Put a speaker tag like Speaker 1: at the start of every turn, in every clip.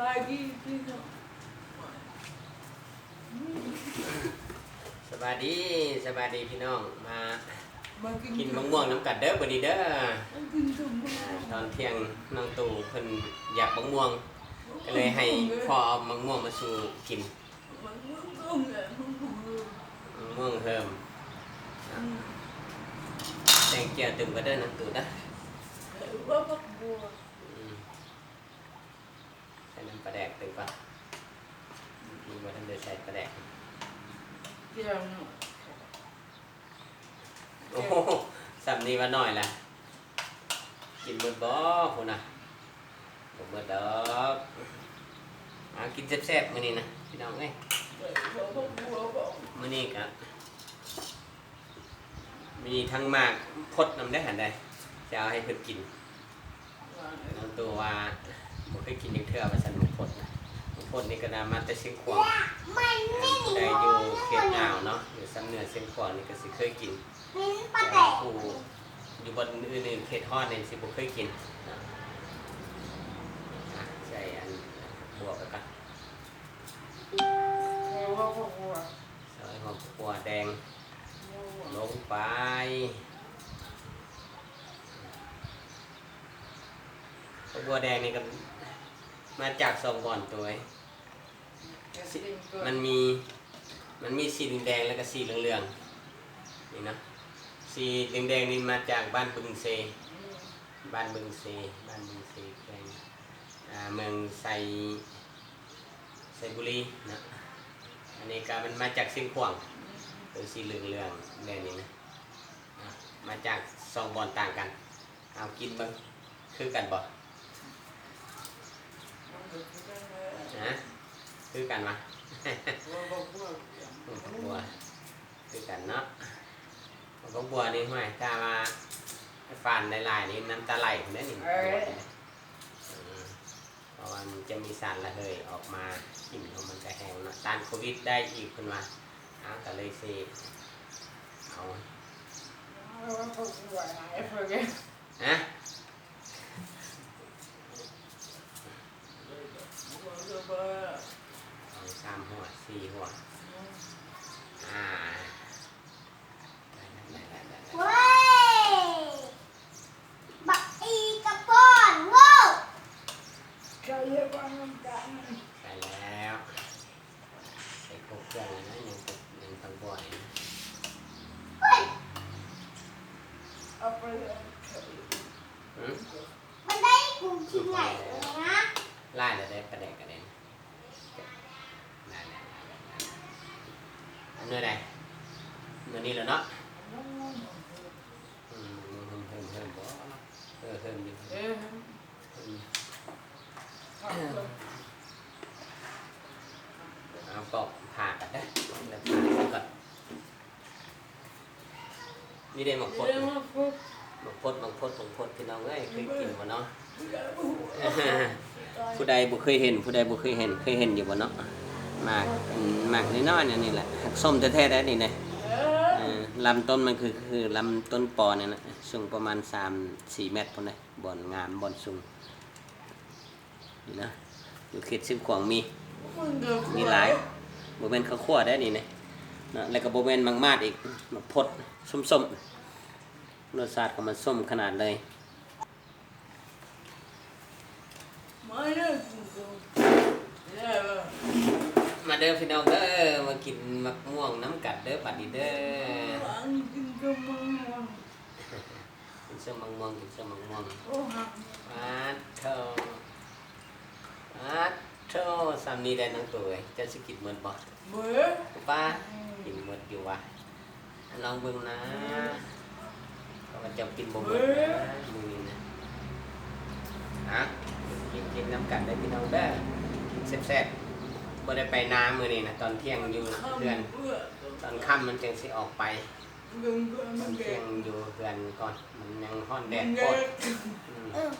Speaker 1: บายดีพี่น้อง
Speaker 2: สบายดีสบายดีพี่น้องมา
Speaker 1: มากิน
Speaker 2: กินมะม่วงน้ำกัดเด้อบัดนี้เด้อ
Speaker 1: มากินสมบูรณ์
Speaker 2: ตอนเที่ยงน้องตู่เพิ่นอยากมะม่วงก็เลยให้พ่อเอามะม่วงมาสู่กิน
Speaker 1: มันม่วงต้มเลยมันม่วงเลย
Speaker 2: มะม่วงเพิ่ม
Speaker 1: อืม
Speaker 2: แตงเจียวตึมก็เด้อน้องตู่นะ
Speaker 1: แต่ว่าพักบัว
Speaker 2: อืมใส่น้ำ ปลาแดกตึมก่อนมีบ่ทันได้ใส่ปลาแดก
Speaker 1: เจียวหน่อย
Speaker 2: โอ้โหสำนี้ว่าน้อยละกินเบิดบ่พุ่นน่ะบ่เบิดดอกอ่ากินแซ่บๆมื้อนี้นะพี่น้องเอ้ย
Speaker 1: แต่ว่าพักบัวบอก
Speaker 2: มื่อนี้ครับมีทั้งหมากพดนำได้หันได้จะเอาให้เพิ่นกิน
Speaker 1: ว่า
Speaker 2: น้องตัวว่า บ่เคยกินอยังเทื่อว่าสันหมกพดนะหมกพดนี่ก็นามาแต่เชียงขวางได้อยู่เขตงาวเนาะอยู่ซ้ำเหนือเชียงขวางนี่ก็สิเคยกิน
Speaker 3: มิ้นปลาแด
Speaker 2: แต่
Speaker 3: ก
Speaker 2: ผู้อยู่บนอื่นๆเขตฮอดนี่สิบ่เคยกินนะอะใส่อันบวกไปกัน
Speaker 1: แต่ว่าพักบัว
Speaker 2: ใส่หอมกัวแดง
Speaker 1: บัว
Speaker 2: ลงไปข้าวบัวแดงนี่ก็ มาจากสองบ่อนตัวเองมันมีมันมีสีแดงๆแล้วก็สีเหลืองๆนี่นะสีแดงๆนี่มาจากบ้านบึงเซ บ้านบึงเซบ้านบึงเซแขวงอ่าเมืองไซไซบุรีนะอันนี้ก็มันมาจากเสิงขวางตัวสีเหลืองเรื่องๆแดงนี่นะอะมาจากสองบอลต่างกันเอากินบ้างคือกันบ่ นะคือกันมะผักบัวคือกันเนาะผักบัวนี่ห้วยถ้ามาฟานหลายๆนี่น้ำตาไหลผมได้นี่อืมเพราะว่ามันจะมีสารระเหยออกมากินของมันจะแห้งเนาะต้านโควิดได้อีกคุณว่าเอาก็เลยสิเอา
Speaker 1: ว่า พักบัวไหนเพื่อน
Speaker 2: ฮะ
Speaker 1: บัวก็บัว
Speaker 2: สองสามหัวสี่หัวอ่าได้ได้ได้ได้ได้
Speaker 3: เว้ยบักอีกระป้อนโว้ว
Speaker 1: ใครเรียกว่าน้ำตาล
Speaker 2: ใส่แล้วใส่ครบเครื่องแล้วนะยังครบยังทั้งบัวอีกนะ
Speaker 3: เฮ้ย
Speaker 1: เอาไปเลย
Speaker 2: อืม
Speaker 3: มันได้กูที่ไหนเลยนะ
Speaker 2: ไล่แล้วได้ประเด็กกันเองได้ได้ได้ได้ได้อันนี้อะไรเมื่อนี้แล้วเนาะอืมเพิ่มเพิ่มเพิ่มบ่เออเพิ่มดิ
Speaker 1: เอ๊ะ
Speaker 2: เพิ่ม
Speaker 1: ผักบัว
Speaker 2: เอาปอกผ่ากันได้แล้วผ่าก่อนนี่ได้หมกพด
Speaker 1: เรียกว่าพวก
Speaker 2: หมกพดหมกพดหมกพดพี่น้องเอ้ยเคยกินบ่เนาะ
Speaker 1: ตาย
Speaker 2: ผู้ใดบ่เคยเห็น ผู้ใดบ่เคยเห็น เคยเห็นอยู่บ่เนาะหมากอืมหมากน้อยๆเนี่ยนี่แหละหักส้มแท้ๆได้นี่นะ
Speaker 1: เออ
Speaker 2: ลำต้นมันคือคือลำต้นปอเนี่ยนะสูงประมาณ3 4เมตรพุ่นเลยบ่อนงามบ่อนสูงนี่นะอยู่เขตซิมขวางมี
Speaker 1: มี
Speaker 2: หลายบ่แม่นข้าวคั่วได้นี่นะนะแล้วก็บ่แม่นมังมาดอีกมาพดส้มๆรสชาติของมันส้มขนาดเลย
Speaker 1: ไม่ได้กินตัวเย้ว่า
Speaker 2: เด้อพี่น้องเด้อมากินมะม่วงน้ำกัดเด้อบัดนี้เด้อ
Speaker 1: กิน
Speaker 2: เสื้อมะม่วงกินเสื้อมะม่วง
Speaker 1: โอ้หัก
Speaker 2: อาเท่าอาเท่าสามนี้ได้น้งตัวเอ้ยจะสิกินเหมือนบ่
Speaker 1: เบื่อ
Speaker 2: ป้ากินหมดอยู่วะลองเบิ่งนะก็จะกินบ่หมดนะมื้อนะฮะ กินกินน้ำกัดได้อพี่น้องเด้อกินแซ่บๆบ่ได้ไปนามื้อนี้นะตอนเที่ยงอยู่
Speaker 1: ข้าม
Speaker 2: เดือน
Speaker 1: เบื่อ
Speaker 2: ตอนค่ำมันจึงสิออกไป
Speaker 1: เบื่อเบื่อ
Speaker 2: ต
Speaker 1: มั
Speaker 2: อนน
Speaker 1: เด็
Speaker 2: เที่ย
Speaker 1: ก
Speaker 2: งอยู่เดือนก่อน มันยังห้อนแด
Speaker 1: มั
Speaker 2: ด
Speaker 1: น
Speaker 2: โค
Speaker 1: เด็
Speaker 2: ตร
Speaker 1: ก
Speaker 2: อืม
Speaker 3: เออ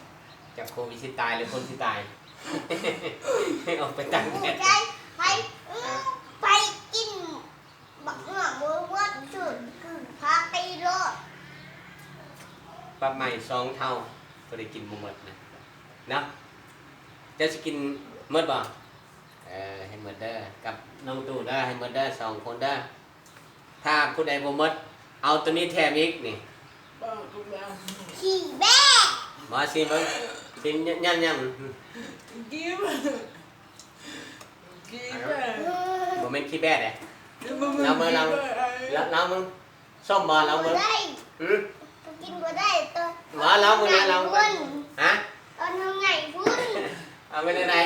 Speaker 2: จากโควิดสิตายหรือคนสิตาย ออกไปตั้ง
Speaker 3: หั
Speaker 2: แด
Speaker 3: ว
Speaker 2: ด
Speaker 3: ใจไปอื้อไปกินบักเหงือกมือวัดสุดคือพาไปรอด
Speaker 2: ปรับใหม่สองเท่าก็ได้กินบ่หมดนะ เนาะจะสิกินหมืดบ่เออให้หมืดเด้อกับน้องตู่เด้อให้หมืดเด้อสองคนเด้อถ้าผู้ใดบ่หมดเอาตัวนี้แถมอีกนี่
Speaker 1: บ้าทุกอย่าง
Speaker 3: ขี่แบ้
Speaker 2: มาสิเบิ่งสิยันยันยัง
Speaker 1: กินกินไป
Speaker 2: บ่แม่นขี้แบ้เด้
Speaker 1: เราเมื่อเรา
Speaker 2: แล้วเรามึงส้มบ่เรา
Speaker 3: บ่
Speaker 2: มึง
Speaker 3: ได้
Speaker 2: หือ
Speaker 3: กินบ่ได้ตัว
Speaker 2: ว่าเรามึงนะเรา
Speaker 3: พุ่น
Speaker 2: ฮะ
Speaker 3: ตอนทำไงพุ่น
Speaker 2: เอาไปไหน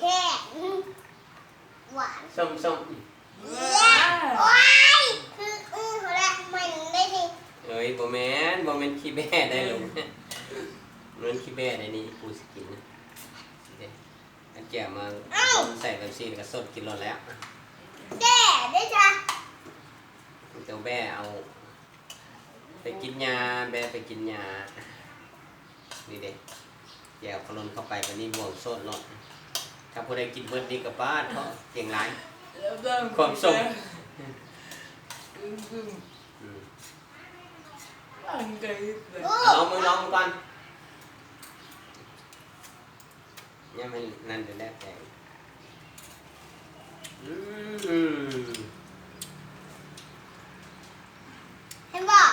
Speaker 3: แค่หวาน
Speaker 2: ส้มส้ม
Speaker 3: ว้ายคืออือเขาแรกมันได้ดิ
Speaker 2: เอ้ยบ่แม่นบ่แม่นขี้แบ้ได้หรอกเหมือนขี้แบ้ได้นี่กูสิกินนะสิเด้อันแจ่มาใส่แบบซี่แล้วก็สดกินรสแล้ว
Speaker 3: แก่ได้จ้ะ
Speaker 2: เจ้าแบ้เอา ไปกินยาแบ้ไปกินยา นี่เด้แก้วขลุนเข้าไปวันนี้บวงโซดรสถ้าผู้ใดกินเบิดดีกับบ้านเพราะเก่งหลายความสุขอืม
Speaker 3: โอ้
Speaker 2: ลองมือลองก่อนเนี่ยมันนั่นจะแล้แต่
Speaker 3: เห็นบอก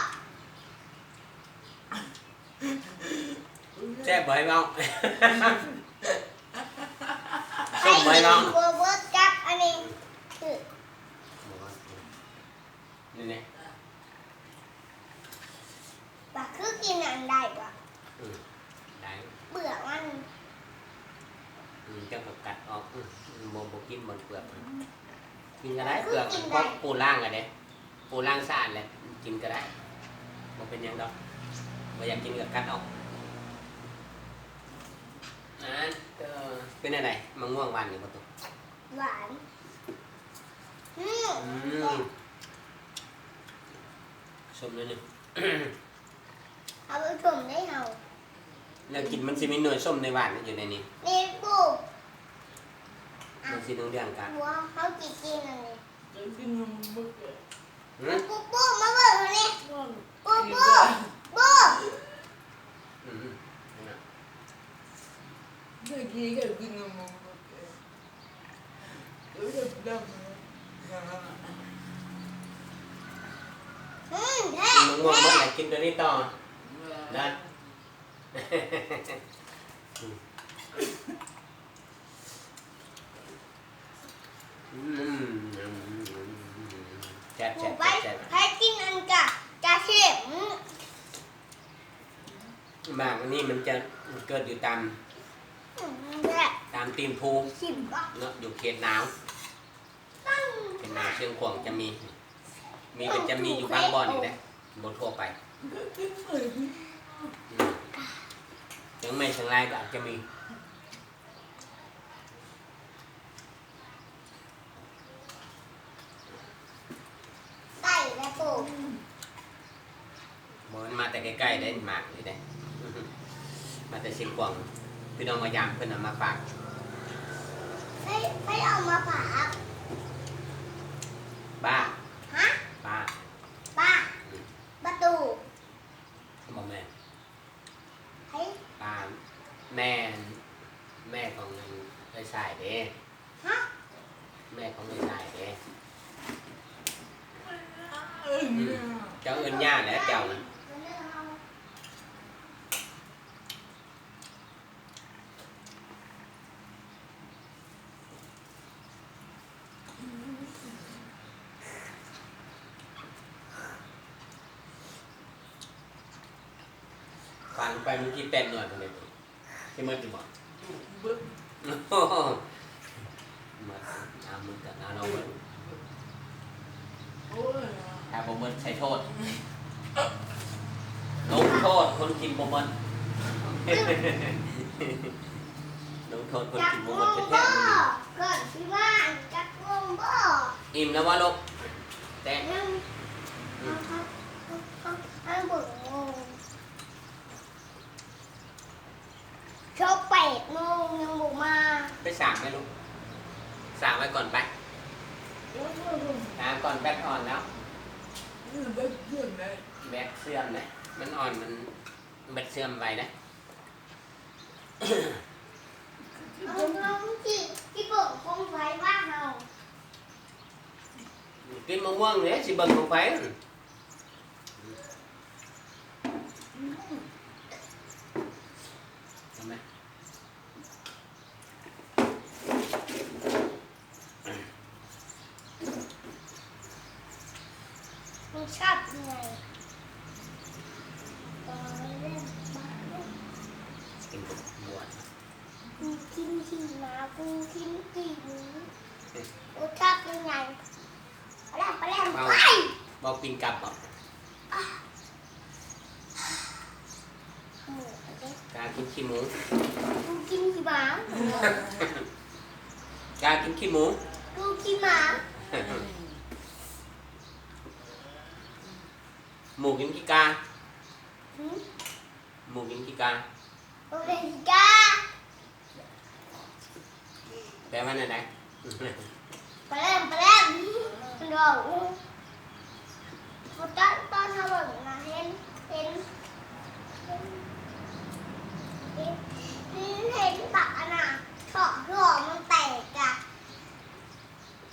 Speaker 2: แซ่บบ่อยบ้างส้มบ่อยบ้าง
Speaker 3: เบอร์เบอร์กับอันนี้คือ
Speaker 2: นี่นี่
Speaker 3: บักคือกินอันใดวะ
Speaker 2: อืมได้
Speaker 3: เบื่อมัน
Speaker 2: อืมจะกัดออกอืมโมโบกินบนเปลือกมันกินก็ได้เปลือกมันเพราะปูล่างอะเด้ปูล่างสะอาดเลยกินก็ได้บ่เป็นหยังดอกบ่อยากกินก็กัดออกอ่าเออ เป็นอะไรมะม่วงหวานนี่บ่ตุ๊
Speaker 3: หวานอืม
Speaker 2: อืมชมเลยนี่
Speaker 3: เอาไปชมได้เฮา
Speaker 2: แล้วกินมันสิมีหน่วยส้มในหวานอยู่ในนี้
Speaker 3: นี่ปุ๊บ
Speaker 2: มันสิต้องเรื่องกัน
Speaker 3: หัวเขาจิกินอันนี้
Speaker 2: หืม
Speaker 3: ปุ๊บปุ๊บมาเบิ่งอันนี้ปุ๊บปุ๊บปุ๊บ
Speaker 2: อืมนั่นน่ะ
Speaker 3: อืมแท้
Speaker 2: กินมะม่วง
Speaker 3: แท้
Speaker 2: เมื่อไหร่กิน ตัวนี้ต่อนะอืมแจ๊ด
Speaker 3: หมู
Speaker 2: แจ๊ด
Speaker 3: ไป
Speaker 2: แจ๊ด
Speaker 3: ใครกินอันกะกะเข็ม
Speaker 2: หมากอันนี้มันจะเกิดอยู่ตาม
Speaker 3: อืมแท้
Speaker 2: ตามตีนภู
Speaker 3: ชิมบ่
Speaker 2: เนาะอยู่เขตหนาว
Speaker 3: ตั้ง
Speaker 2: เขตหนาวเชียงขวางจะมี มีเป็นจะมีอยู่บางบ่อนอีกนะบนทั่วไปอืม ยังไม่เชียงรก็อาจจะมี
Speaker 3: ไก่และปู
Speaker 2: มันมาแต่ใกล้ๆได้หมากนี่ได้ มาแต่เชียงขวางพี่น้องมายามเพิ่นเอามาฝาก
Speaker 3: ไม่ไม่เอามาฝาก
Speaker 2: บ้า
Speaker 3: ฮะ
Speaker 2: ป้า
Speaker 3: ป้าประตู
Speaker 2: บ่แม่น
Speaker 3: เฮ้ย
Speaker 2: ป้าแม่นแม่ของไอ้สายเด้
Speaker 3: ฮะ
Speaker 2: แม่ของไอ้สายเด้เจ้าเอิ้นย่าแหล้วเจ้าน่ะ ฟัน ไปเมื่อกี้แปดหน่วยคนเดียวที่มันจะบอกโอ้โหมาเอามือกับเอาเราเบิดถ้าบ่เบิดใช้โทษลงโทษคนกินบ่เบิดลงโทษคน
Speaker 3: จัก
Speaker 2: กิน
Speaker 3: ง
Speaker 2: บ่
Speaker 3: ง
Speaker 2: เบิด
Speaker 3: บ่
Speaker 2: แท้ๆมื้อนี้
Speaker 3: เกิดที่บ้านจักงงบ่
Speaker 2: อิ่มแล้วว่าลูกแต่
Speaker 3: นั่งนั่งเบิ่งงง ชอบแปดโมงยังบ่มา
Speaker 2: ไปสางไหมลูกสางไว้ก่อนไปน้ำก่อนแบตอ่อนแล้วแบตเสื่อมนะมันอ่อนมันแบตเสื่อมไวนะ
Speaker 3: เอาน้องที่ที่เปิดคงไฟบ้านเรา
Speaker 2: กินมะม่วงเนี่ยสิเบิ่งของไฟนั่นทำไหม
Speaker 3: มันชอบยัง ไงตอนเล่นบ้าน
Speaker 2: กินกับหมวด
Speaker 3: กูกินขี่ม้ากูกินขี่หมูกูชอบยังไงไปแล้วไปแล้วไป
Speaker 2: บอกกินกลับบอก
Speaker 3: หมูเด็ก
Speaker 2: กากินขี้หมู
Speaker 3: กูกินขี่ม้ากา
Speaker 2: กินขี้หมู
Speaker 3: กูกินหมา
Speaker 2: หมูกินขี้กา
Speaker 3: หืม
Speaker 2: หมูกินขี้กา
Speaker 3: กูเป็นกา
Speaker 2: แปลว่าอะไร
Speaker 3: ไปแล้วไปแล้ว มันบอกกูตอนตอนเขาบอกนะเห็นเห็นเห็นเห็นเห็นปากอะน่ะเถาะหล่อมันแตกอะ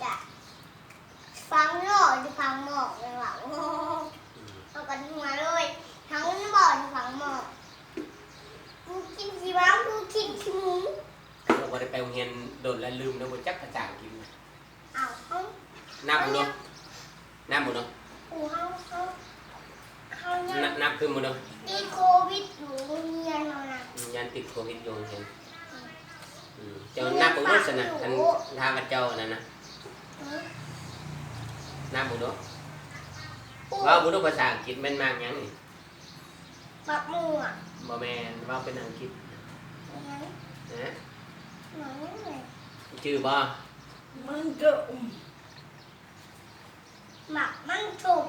Speaker 3: จะฟังหล่อจะฟังหมอกเลยว่ะโอ้ เอากันหัวเลยทั้งบ่อนฝังหมอกกูกินสีม้ากูกินขี้หมู
Speaker 2: เราบ่ได้ไปโรงเรียนโดนแล้วลืมแล้วบ่จักภาษาอังกฤษ
Speaker 3: เอาเขา
Speaker 2: นับบ่เนาะนับบ่เนาะ
Speaker 3: กูเขาเขาเขาเนี่
Speaker 2: นั
Speaker 3: ย
Speaker 2: บนับขึ้นบ่เนาะ
Speaker 3: ตีโควิดอยู่โรงเรียนเรานะ
Speaker 2: ยันติดโควิดอยู่โรงเรียนอืมเจ้านับบ่รู้ซั่นน่ะท่านทางกับเจ้านั่นน่ะนับบ่เนาะ
Speaker 3: กู
Speaker 2: เว้าบ่รู้ภาษาอังก ฤษแม่นมากหยังนี่
Speaker 3: ปักหมูอะ
Speaker 2: บ่แม่นเว้าเป็นอังกฤษ
Speaker 3: ยัง
Speaker 2: นะ
Speaker 3: หนังเลย
Speaker 2: ชื่อบ่
Speaker 1: มันก็อุ้ม
Speaker 3: หมักมันจุ่ม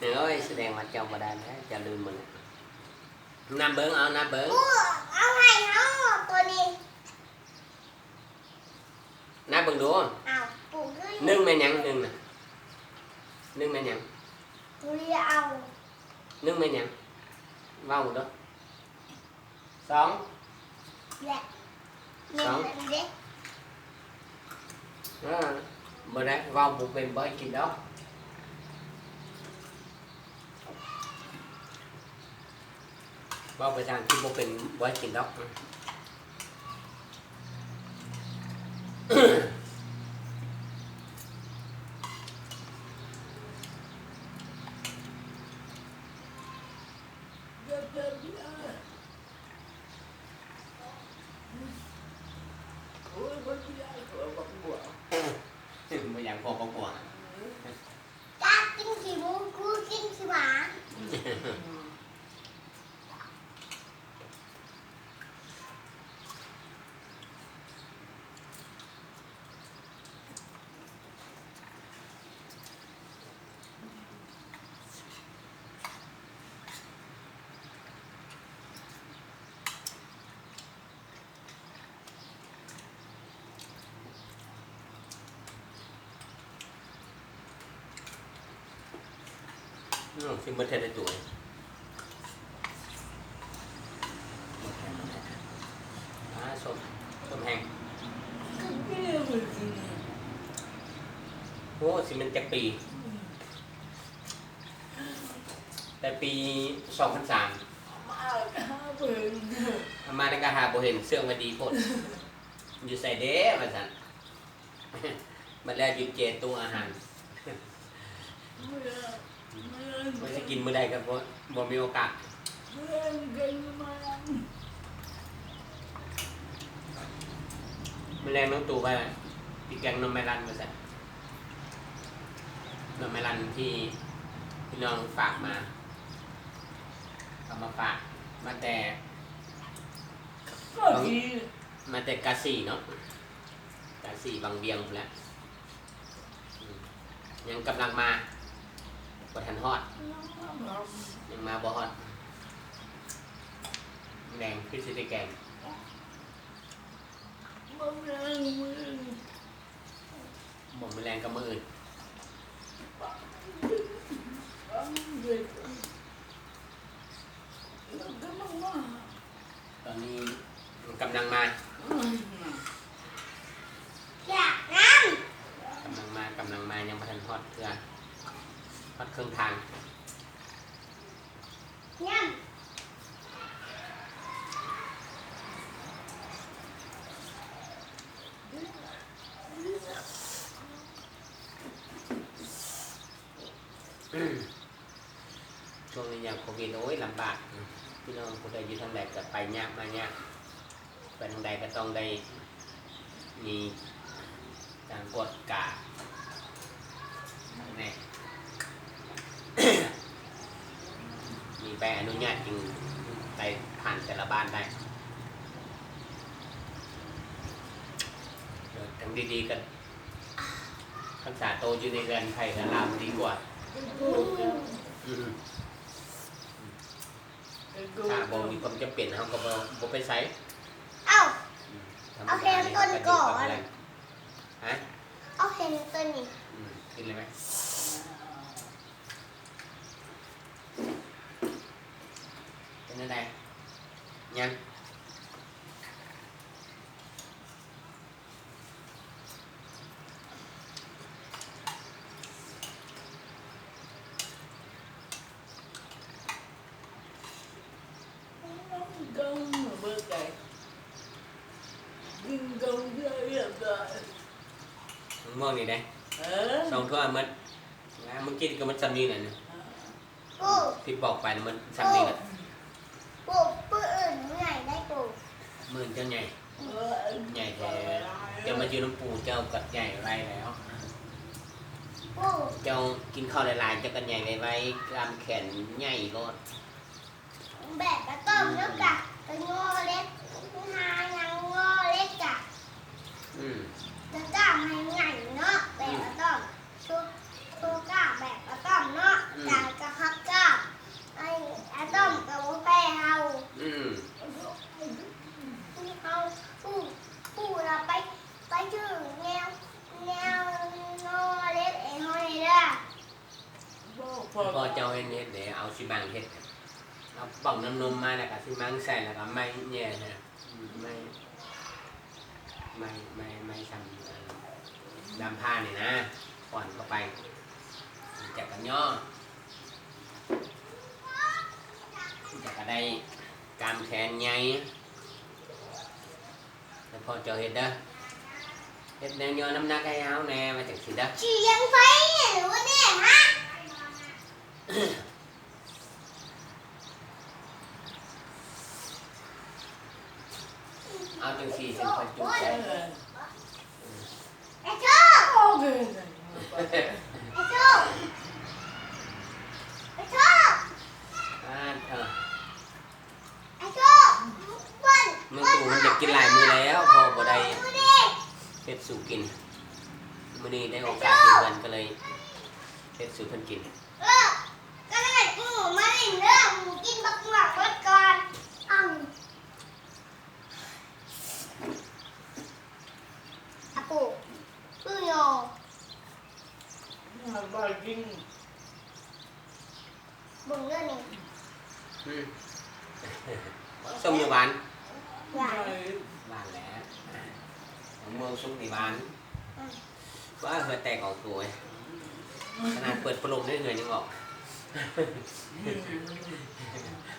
Speaker 2: เอ้ยแสดงว่าเจ้าบ่ได้แล้วเจะลืมหมดแล้วนับเบิ่งเอานับเบิ่ง
Speaker 3: กูเอาให้เขาตัวนี้
Speaker 2: นับเบิ่งดู
Speaker 3: เอาปูด้วย
Speaker 2: หนึ่งแม่นหยังหนึ่งน่ะหนึ่งแม่นหยัง
Speaker 3: กูเรียกเอา
Speaker 2: หนึ่งแม่นหยังเว้าเด้อสอง
Speaker 3: แหละเนี่ยมันเด็ก
Speaker 2: เออบ่ได้เว้าบ่เป็นบ่ให้กินดอกเว้าไปทางที่บ่เป็นบ่ให้กินดอก
Speaker 1: เดี๋ยวเดี๋ยวเดี๋ยวโอ้ยคนที่ ได้ก็บอกบัว
Speaker 2: บ่อยากพอบ่กว่า
Speaker 3: กากินขี้หมูกูกินขี้หมา
Speaker 2: อืมสิบ่ทันได้ตัวอ่าส้มส้มแห้งโอ้สิมันจักปี แต่ปี2003
Speaker 1: มาข้าวเปิด
Speaker 2: อามาในกาหาโบเห็นเสื้อมาดีโพดอยู่ใส่เด้ว่าซั่นมันแล้วหยุดเจตุงอาหาร
Speaker 1: มื่อเมื่อ
Speaker 2: มันจะกินมื้อใดก็บ่บ่มีโอกาส
Speaker 1: เมื่อกันมา
Speaker 2: มื้อแรงน้องตู่ว่าพี่แกงนมแมลันว่าซั่นนมแมลันที่พี่น้องฝากมาเอามาฝากมาแต่
Speaker 1: ก็ดี
Speaker 2: มาแต่กาสีเนาะกาสีบางเบียงพู้นแหล้วยังกำลังมา บ่ทันฮอดยังมาบ่ฮอดแดงคือสิได้แกง
Speaker 1: เมื่อเมื่อเมื่อ
Speaker 2: บ่มอแรงกับมืออื่น
Speaker 1: เด็กแล้วก็มามา
Speaker 2: กำลังมา
Speaker 3: อยากน้
Speaker 2: กำลังมากำลังมายังพันฮอดเพื่อ ฮอดเครื่องทางำ
Speaker 3: น้
Speaker 2: อืมช่วงนี้อย่างโควิดโอ้ยลำบากอืมพี่น้องผู้ใดอยู่ทางใดก็ไปยากมายากไปทางใดก็ต้องได้มีการกดกาแน่ มี ใบอนุญาตจึงไปผ่านแต่ละบ้านได้ทั้งดีๆกันรักษาโตอยู่ในเรือนไทยกับลาวดีกว่าถ้าบ่มีความจำเป็นเขาก็บ่บ่ไปใช้ำ
Speaker 3: เอ้าเอา
Speaker 2: ดา
Speaker 3: แค่ต้นก่อน
Speaker 2: ฮะ
Speaker 3: เอาเห็นตัวนี้
Speaker 2: กินเลยไหมเป็นอะไรยัง
Speaker 1: công mà bơ cải nhưng công chưa hiểu rồi
Speaker 2: มึงมองนี่ได้
Speaker 1: ờ
Speaker 2: สองถ้วยมันนะมึงกินก็มันซ้ำนี่น่ะนะ
Speaker 3: ปู
Speaker 2: ที่บอกไปน่ะมันซ้ำนี่น่ะ
Speaker 3: ปูปูอื่นใหญ่ได้ปู
Speaker 2: มื่นเจ้าใหญ่
Speaker 1: ờ
Speaker 2: ใหญ่แท้เจ้ามาอยู่น้ำปูเจ้ากัดใหญ่ไรแล้ว
Speaker 3: ปู
Speaker 2: เจ้ากินข้าวหลายๆเจ้ากัดใหญ่ไว้ไว้กล้ามแขนใหญ่รอด
Speaker 3: แบบกระต้มแล้วกะกระงอเล็กหายังงอเล็กกะ
Speaker 2: อืม
Speaker 3: จะกล้ามให้ใหญ่เนาะแบบกระต้มชุดตัวกล้าแบบกระต้มเนาะกะกระฮักกล้า ไอ้กระต้มกับว่าแป้เฮา
Speaker 2: อืม
Speaker 3: เฮาปูปูเราไปไปถึงแนวแนวงอเล็กไอ้ห้อยเด้อ
Speaker 1: bố
Speaker 2: พอเจ้าเห็นเฮ็ดเดี๋ยวเอาสิบังเฮ็ดเอาป่องน้ำนมมาแล้วก็สิบังใส่แล้วก็ไม่แย่นะอืมไม่ไม่ไม่ไม่ทำเอ่อดำผ้านี่นะก่อนเข้าไปจะกันย่อจะก็ ได้กล้ามแขนใหญ่แล้วพอเจ้าเห็ดเด้อเห็ดแนวย้อนน้ำหนักให้เอาแน่มาจากสิเด้อ
Speaker 3: ชียังไฟเนี่ยหรือว่าเนี่ยฮะ
Speaker 2: เอาจังสี่เป็นคนจุใจ
Speaker 1: ờ
Speaker 3: ไอ้โชค
Speaker 1: ok này
Speaker 3: ไอ้โชคไอ้โชค
Speaker 2: อ่าเออ
Speaker 3: ไอ้โชคเปิ้ล
Speaker 2: มึงตู่มันจะกินหลายมือแล้วพอบ่ได้
Speaker 3: ดูดิ
Speaker 2: เฮ็ดสู่กินมื้อนี้ได้โอกาสกินกันก็เลยเฮ็ดสู่เพิ่นกิน
Speaker 3: เออก็ได้หมูมาหนึ่งเรื่องหมูกินบักหมักไว้ก่อนอ้าวอะปูปูโย
Speaker 1: mà bà kinh
Speaker 3: บุญเรื่องนี้
Speaker 2: อืมส้มอยู่บ้าน
Speaker 3: หวาน
Speaker 1: này
Speaker 2: บ้านแล้วของเมืองสุกนี่บ้านว่าเฮือแตกออกตัวเว้ยขนาดเปิดพัดลมได้เหงื่อยังออก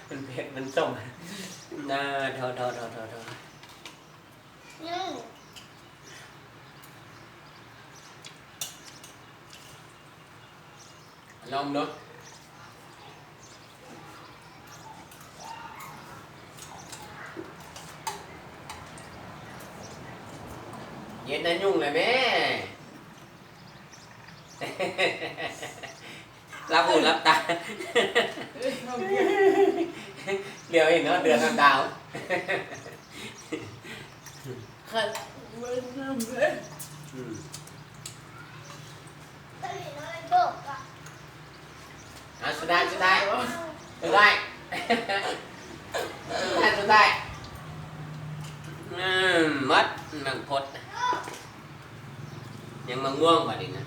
Speaker 2: มันเผ็ดมันส้มน่าเท่าเท่าเท่าเท่าเท่า
Speaker 3: นี่
Speaker 2: ลองดูเย็นนะยุ่งเลยแม่ รับหูรับตา
Speaker 1: không biết
Speaker 2: เดี๋ยวเห็นเนาะเดือนดาว
Speaker 1: khẩn bên năm hết
Speaker 2: อืม
Speaker 3: ก็เห็นอะไรโดดอ่ à,
Speaker 2: sudai sudai sudai sudai sudai mất nằng cột nhưng mà nguồn bà đi nè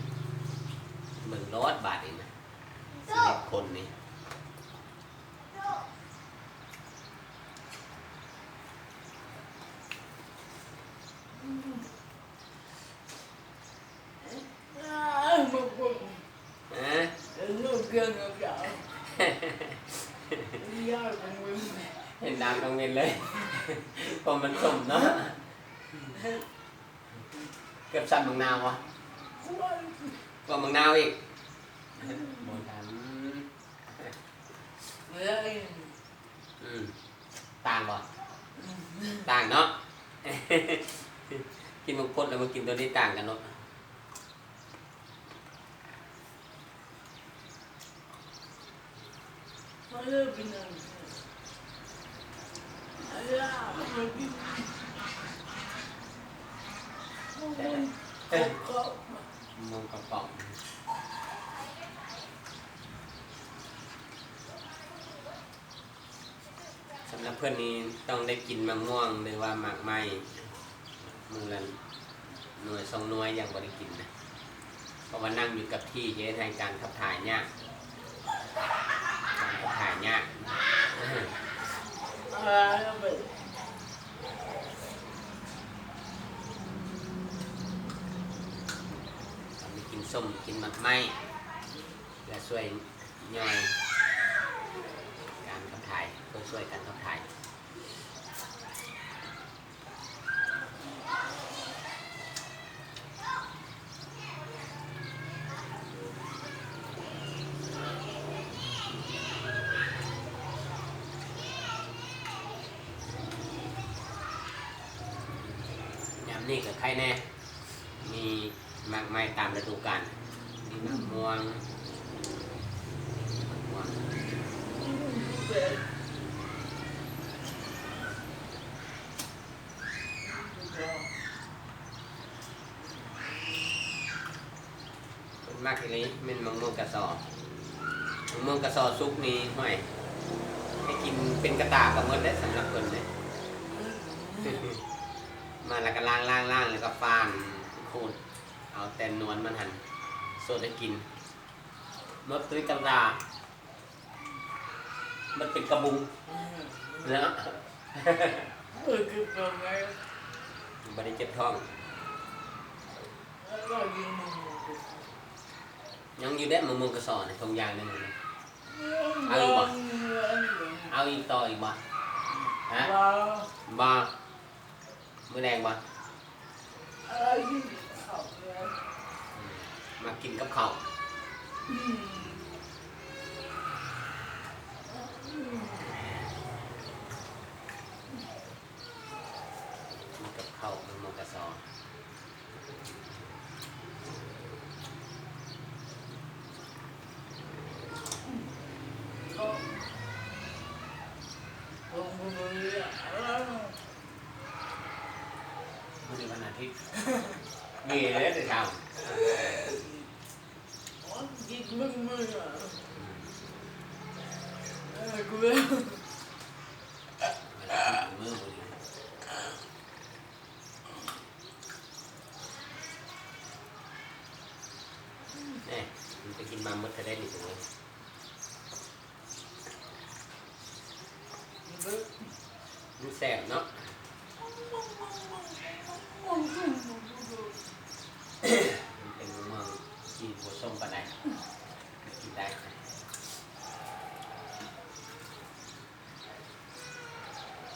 Speaker 2: mình lót bà đi nè Sịt khôn đi. Hả? ลูกเกลือเก่ายอ
Speaker 3: ด
Speaker 2: ขง
Speaker 3: เห็
Speaker 2: นน้ำกังเวนเลยพอมันสมเนาะเกือบสั่นมังนาววะก็มังนาวอีกมองทั
Speaker 1: เมื่อไอื
Speaker 2: ต่างวะต่างเนาะกินมังคุดแล้วมากินตัวนี้ต่างกันเนาะ
Speaker 1: มอ
Speaker 2: งกระป๋องสำหรับเพื่อนนี้ต้องได้กินมะม่วงหรือว่าหมากไม้มือละหน่วยสองหน่วยอย่างบริกินนะเพราะว่านั่งอยู่กับที่จะได้ทางการขับถ่ายยาก หายาก
Speaker 1: อะไรแบบ
Speaker 2: ทำให้กินส้มกินมากไม้และช่วยย่อยการขับถ่ายเพื่อช่วยกันขับถ่ายยามนี่กับใครแน่ มีมากมายตามฤดูกาล มีมะม่วงมะม่วง
Speaker 1: แบบ
Speaker 2: ส่วนมากทีนี้เป็นมะม่วง กระสอบมะม่วงกระสอบซุกนี่ห้อยให้กินเป็นกระตากับมดได้สำหรับคนเนี่ยมาแล้วก็ล้างล้างล้างแล้วก็ฟานขูดเอาแต่นวลมันหันโซดให้กินมดตุ้ยกระดา มันเป็นกระบุงแล้ว
Speaker 1: เออคือเป็นไง
Speaker 2: บริเจ็บท้อง
Speaker 1: แล้วก็ยิงมึง
Speaker 2: ยังอยู่ได้มะม่วงกระสอบในทงยางนี่นนะ
Speaker 1: เอาอีกบ่
Speaker 2: เอาอีกต่ออีกบ่ฮะ
Speaker 1: ว้า
Speaker 2: บ่มือแดงบ่
Speaker 1: อะไรที่เขาเนี่ย
Speaker 2: มากินกับข้าว
Speaker 1: อืม
Speaker 2: กินกับข้าวมะม่วงกระสอบ
Speaker 1: เขาลงมือเลยอะ
Speaker 2: มื้อนี้วันอาทิตย์ มีเลยแต่เช้า
Speaker 1: อ๋อยิงมึงมืออะ
Speaker 2: อืม
Speaker 1: เออกูเลย
Speaker 2: วันอาทิตย์มื้อมื้อนี้เนี่ยมันจะกินมาหมดจะได้หนึ่งเลยมันแสบเนาะ มันเป็นมะม่วงกินหัวส้มปลาไหนกินได้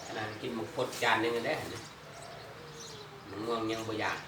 Speaker 2: ขนาดกินหมก พดจานหนึงก็ได้นะมะม่วงยังบ่อยาก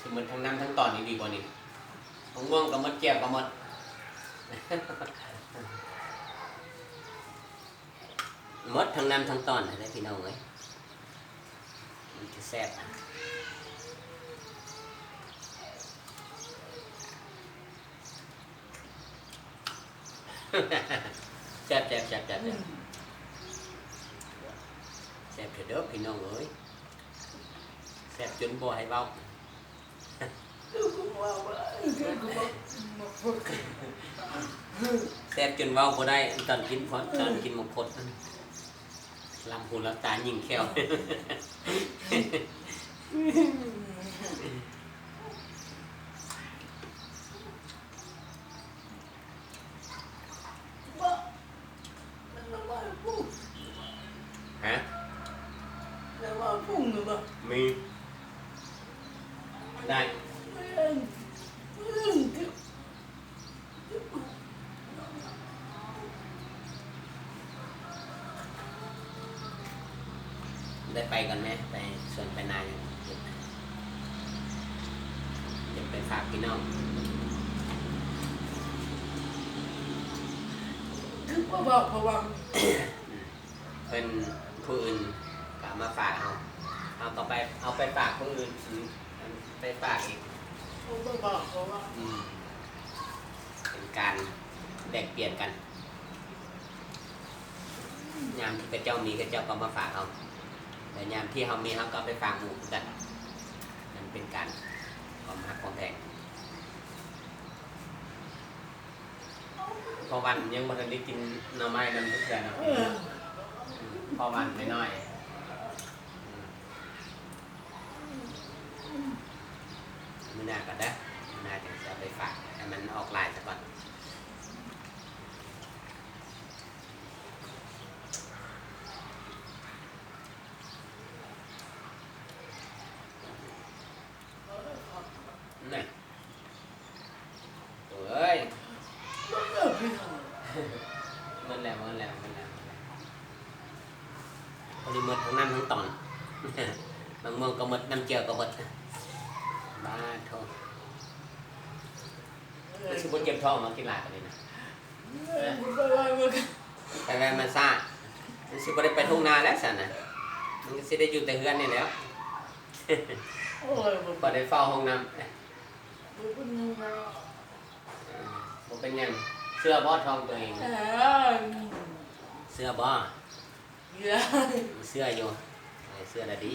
Speaker 2: คือ มันทั้งน้ำทั้งตอนนี้ดีกว่านี่มะม่วงกับมดแก้วกับมดมดทั้งน้ำทั้งตอนนะพี่น้องเอ้ยมันจะแซ่บแซ่บแซ่บแซ่บแซ่บแซ่บแซ่บเถิดเด้อพี่น้องเอ้ยแซ่บจนบ่ให้เว้า
Speaker 1: กูก็ ว่าว่า
Speaker 2: แซ่บจนเว้าบ่ได้ตอนกินพอตอนกินมกพดลำหูลำตายิ่งแค่ว
Speaker 1: ว่ามันว่าพุ่ง
Speaker 2: ฮะ
Speaker 1: แล้วว่าพุ่งหรือเปล่า
Speaker 2: มีได้
Speaker 1: เองเองคือ
Speaker 2: ได้ไปกันไหมไปสวนไปนายังเดี๋ยวไปฝากพี่น้อง
Speaker 1: คือว่าบอกเพราะว่า
Speaker 2: เป็นผู้อื่นกลับมาฝากเอาเอาต่อไปเอาไปฝากผู้อื่นอืมไปฝากอีก
Speaker 1: เขาบอกเพราะว่า
Speaker 2: อืมเป็นการแบ่งเปลี่ยนกันยามที่พระเจ้ามีพระเจ้าก็มาฝากเอา แต่ยามที่เขามีเขาก็ไปฝากหมู่กันนั่นเป็นการความหักความแพงพอวันยังม่ทันได้กินหน่อไม้น้ำทุกเดือนนะ
Speaker 1: เออ
Speaker 2: พอวันไม่น้อยมือหน้าก่อนนะมือหน้าจะไปฝากให้มันออกลายซะก่อนโอ้ย
Speaker 1: มันเลิกพี่น้อง
Speaker 2: มันแล้วมันแล้วมันแล้วพอดีหมดทั้งนั้นทั้งตอน บางเมืองก็หมดน้ำเจี ยวก็หมดบ้าโทษมันชื่อว่าเก็บทองมากินหลายกันเลยนะ
Speaker 1: เออกูก็ว่ามัน
Speaker 2: ไปแวะมาซ่ามันชื่อว่าได้ไปทุ่งนาแล้วสันนะมันก็สิได้อยู่แต่เฮือนนี่แหล้ว
Speaker 1: โอ้ยมัน
Speaker 2: พอได้เฝ้าห้องน้ำเอ้ย
Speaker 1: มันเป็นยังไง
Speaker 2: เออบ่เป็นหยังเสื้อบ่ทองตัวเอง
Speaker 1: เออ
Speaker 2: เสื้อบ่
Speaker 1: เยอะ
Speaker 2: เสื้ออยู่เออเสื้อละดี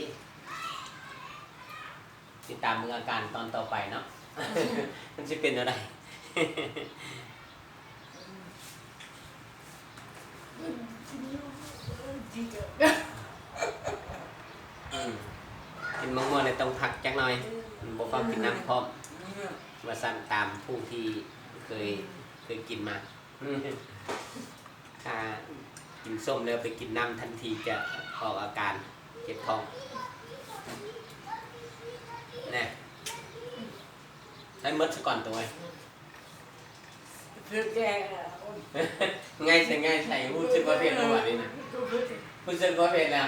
Speaker 2: ติดตามมืออาการตอนต่อไปเนาะมันจะเป็นอะไร
Speaker 1: จริง
Speaker 2: กินมะม่วงเลยต้องพักจักหน่อยบอกว่ากินน้ำพร้อมมาสั่นตามผู้ที่เคยเคยกินมาถ้ากินส้มแล้วไปกินน้ำทันทีจะออกอาการเจ็บท้อง แน่ใช้มดซะก่อนตัวไว้
Speaker 1: เพื่อแก
Speaker 2: ง่ายใช่ง่ายใช่พูดชื่อว่าเพศประวัตินี่นะพูดชื่อว่าเพศแล้ว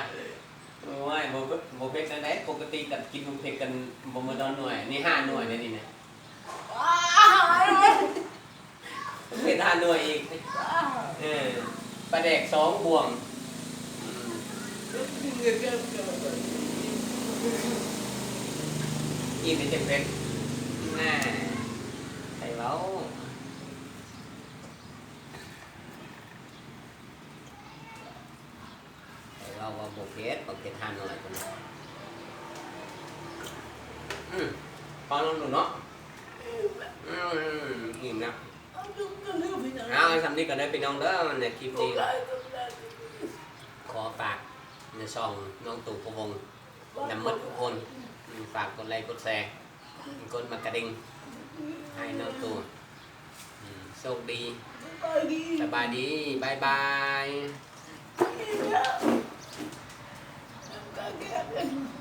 Speaker 2: โอ้ยโบโบเพศกันได้ปกติกับกินโบเพศกันโบมาดอนหน่วย นี่ห้าหน่วยเลยนี่นะเพศห้าหน่วยอีกเออปลาแดกสองบวงอืมอี กเป็นเจ็ดเพชรน่าใครเว้าใครเว้าว่าโบเพชรโบเพชรห้าหน่วยคนนั้นอืมพอลองดูเนาะอืมอิ่มนะเอาไอ้สำนีก็ได้ไปน้องเด้อในคลิปนี้ขอฝากในช่องน้องตู่พวงนำมัดทุกคน ฝากกดไลค์กดแชร์กดมากระดิ่งให้น้องตูโชคดีสบายดีบายบาย
Speaker 1: Thank.